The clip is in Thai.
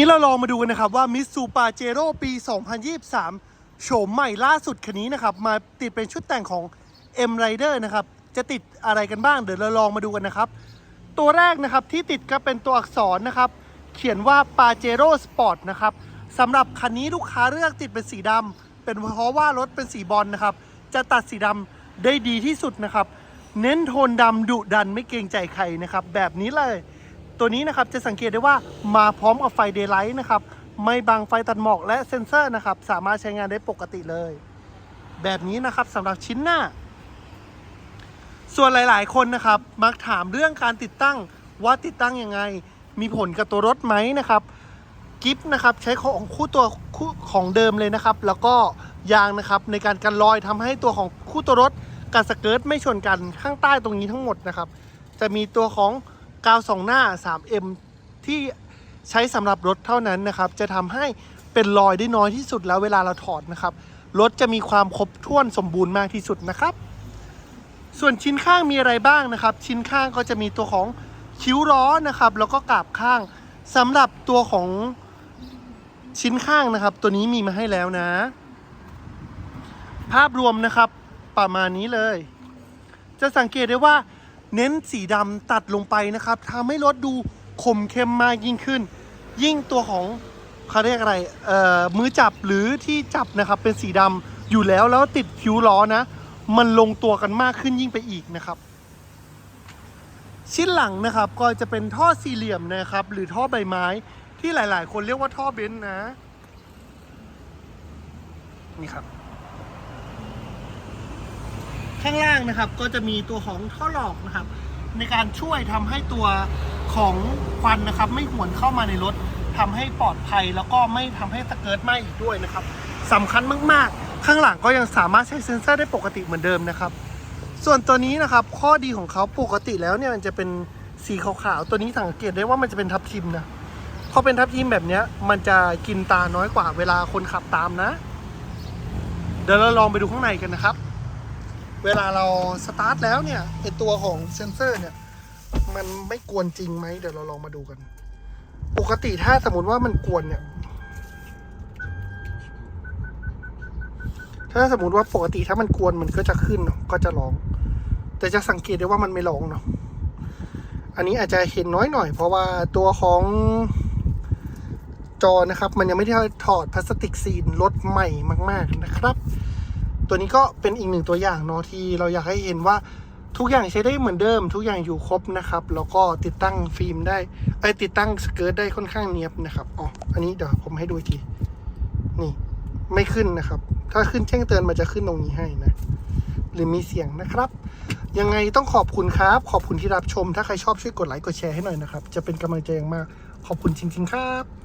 นี้เราลองมาดูกันนะครับว่ามิสูปาเจโร่ปี 2023 โฉมใหม่ล่าสุดคันนี้นะครับ มาติดเป็นชุดแต่งของ M Rider นะครับ จะติดอะไรกันบ้าง เดี๋ยวเราลองมาดูกันนะครับ ตัวแรกนะครับที่ติดก็เป็นตัวอักษรนะครับ เขียนว่า p a j e r o Sport นะครับสำหรับคันนี้ลูกค้าเลือกติดเป็นสีดำเป็นเพราะว่ารถเป็นสีบอลนะครับ จะตัดสีดำได้ดีที่สุดนะครับ เน้นโทนดำดุดันไม่เกรงใจใครนะครับ แบบนี้เลย ตัวนี้นะครับจะสังเกตได้ว่ามาพร้อมกับไฟเดย์ไลท์นะครับไม่บังไฟตัดหมอกและเซ็นเซอร์นะครับสามารถใช้งานได้ปกติเลย แบบนี้นะครับสำหรับชิ้นหน้า ส่วนหลาย ๆ คนนะครับ มักถามเรื่องการติดตั้งว่าติดตั้งยังไง มีผลกับตัวรถไหมนะครับกิฟนะครับใช้ของคู่ตัวคู่ของเดิมเลยนะครับ แล้วก็ยางนะครับในการกันรอยทำให้ตัวของคู่ตัวรถกับสเกิร์ตไม่ชนกันข้างใต้ตรงนี้ทั้งหมดนะครับ จะมีตัวของ กาวสองหน้า 3M ที่ใช้สำหรับรถเท่านั้นนะครับ จะทำให้เป็นรอยได้น้อยที่สุดแล้วเวลาเราถอดนะครับ รถจะมีความครบถ้วนสมบูรณ์มากที่สุดนะครับ ส่วนชิ้นข้างมีอะไรบ้างนะครับ ชิ้นข้างก็จะมีตัวของคิ้วล้อนะครับ แล้วก็กาบข้างสำหรับตัวของชิ้นข้างนะครับ ตัวนี้มีมาให้แล้วนะ ภาพรวมนะครับประมาณนี้เลย จะสังเกตได้ว่า เน้นสีดำตัดลงไปนะครับทำให้รถดูคมเข้มมากยิ่งขึ้น ยิ่งตัวของเขาเรียกอะไรเอ่อมือจับหรือที่จับนะครับเป็นสีดำอยู่แล้วแล้วติดคิ้วล้อนะ มันลงตัวกันมากขึ้นยิ่งไปอีกนะครับ ชิ้นหลังนะครับก็จะเป็นท่อสี่เหลี่ยมนะครับ หรือท่อใบไม้ที่หลาย ๆ คนเรียกว่าท่อเบนซ์นะนี่ครับ ข้างล่างนะครับ ก็จะมีตัวของท่อหลอกนะครับ ในการช่วยทำให้ตัวของควันนะครับ ไม่หวนเข้ามาในรถทำให้ปลอดภัยแล้วก็ไม่ทำให้สเกิร์ตไหม้อีกด้วยนะครับสำคัญมากๆ ข้างหลังก็ยังสามารถใช้เซ็นเซอร์ได้ปกติเหมือนเดิมนะครับ ส่วนตัวนี้นะครับ ข้อดีของเขาปกติแล้วเนี่ยมันจะเป็นสีขาวๆตัวนี้สังเกตได้ว่ามันจะเป็นทับทิมนะพอเป็นทับทิมแบบนี้มันจะกินตาน้อยกว่าเวลาคนขับตามนะ เดี๋ยวเราลองไปดูข้างในกันนะครับ เวลาเราสตาร์ทแล้วเนี่ยไอตัวของเซนเซอร์เนี่ย มันไม่กวนจริงไหมเดี๋ยวเราลองมาดูกัน ปกติถ้าสมมติว่ามันกวนเนี่ย ถ้าสมมติว่าปกติถ้ามันกวนมันก็จะขึ้นก็จะร้อง แต่จะสังเกตได้ว่ามันไม่ร้องเนาะอันนี้อาจจะเห็นน้อยหน่อย เพราะว่าตัวของจอนะครับ มันยังไม่ได้ถอดพลาสติกซีนรถใหม่มาก ๆนะครับ ตัวนี้ก็เป็นอีกหนึ่งตัวอย่างเนาะที่เราอยากให้เห็นว่าทุกอย่างใช้ได้เหมือนเดิม ทุกอย่างอยู่ครบนะครับ แล้วก็ติดตั้งฟิล์มได้ไอติดตั้งสเกิร์ตได้ค่อนข้างเนียบนะครับอ๋ออันนี้เดี๋ยวผมให้ดูทีนี่ไม่ขึ้นนะครับ ถ้าขึ้นแจ้งเตือนมันจะขึ้นตรงนี้ให้นะ หรือมีเสียงนะครับ ยังไงต้องขอบคุณครับ ขอบคุณที่รับชม ถ้าใครชอบช่วยกดไลค์กดแชร์ให้หน่อยนะครับ จะเป็นกำลังใจอย่างมาก ขอบคุณจริง ๆ ครับ